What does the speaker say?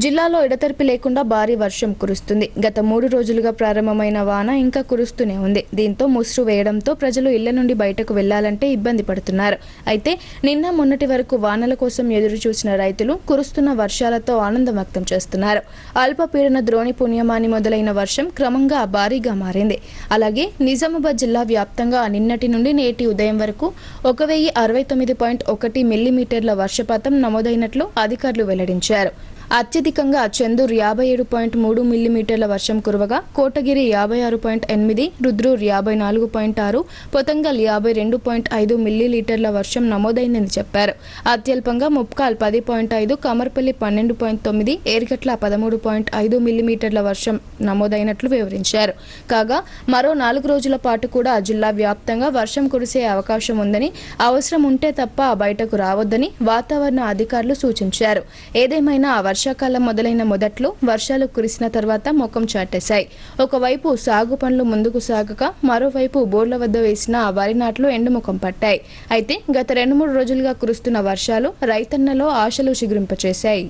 జిల్లాలో ఎడతెరిపి లేకుండా భారీ వర్షం కురుస్తుంది. గత మూడు రోజులుగా ప్రారంభమైన వాన ఇంకా కురుస్తూనే ఉంది. దీంతో ముసురు వేయడంతో ప్రజలు ఇళ్ళ నుండి బయటకు వెళ్ళాలంటే ఇబ్బంది పడుతున్నారు. అయితే నిన్న మొన్నటి వరకు వానల కోసం ఎదురు చూసిన రైతులు కురుస్తున్న వర్షాలతో ఆనందం వ్యక్తం చేస్తున్నారు. అల్పపీడన ద్రోణి పుణ్యమాని మొదలైన వర్షం క్రమంగా భారీగా మారింది. అలాగే నిజామాబాద్ జిల్లా వ్యాప్తంగా నిన్నటి నుండి నేటి ఉదయం వరకు ఒక వెయ్యి అరవై తొమ్మిది పాయింట్ ఒకటి మిల్లీమీటర్ల వర్షపాతం నమోదైనట్లు అధికారులు వెల్లడించారు. అత్యధికంగా చందూర్ యాభై ఏడు పాయింట్ మూడు మిల్లీమీటర్ల వర్షం కురవగా కోటగిరి యాభై ఆరు పాయింట్ ఎనిమిది రుద్రూర్ యాభై నాలుగు పాయింట్ ఆరు పొతంగల్ యాభై రెండు పాయింట్ ఐదు మిల్లీలీటర్ల వర్షం నమోదైందని చెప్పారు. అత్యల్పంగా ముప్కాల్ పది పాయింట్ ఐదు కమర్పల్లి పన్నెండు పాయింట్ తొమ్మిది ఏరికట్ల పదమూడు పాయింట్ ఐదు మిల్లీమీటర్ల వర్షం నమోదైనట్లు వివరించారు. కాగా మరో నాలుగు రోజుల పాటు కూడా జిల్లా వ్యాప్తంగా వర్షం కురిసే అవకాశం ఉందని అవసరం ఉంటే తప్ప బయటకు రావద్దని వాతావరణ అధికారులు సూచించారు. ఏదేమైనా వర్షం వర్షాకాలం మొదలైన మొదట్లో వర్షాలు కురిసిన తర్వాత ముఖం చాటేశాయి. ఒకవైపు సాగు పనులు ముందుకు సాగక మరోవైపు బోర్ల వద్ద వేసిన వరి నాట్లు ఎండుముఖం పట్టాయి. అయితే గత రెండు మూడు రోజులుగా కురుస్తున్న వర్షాలు రైతన్నలో ఆశలు చిగురింపచేశాయి.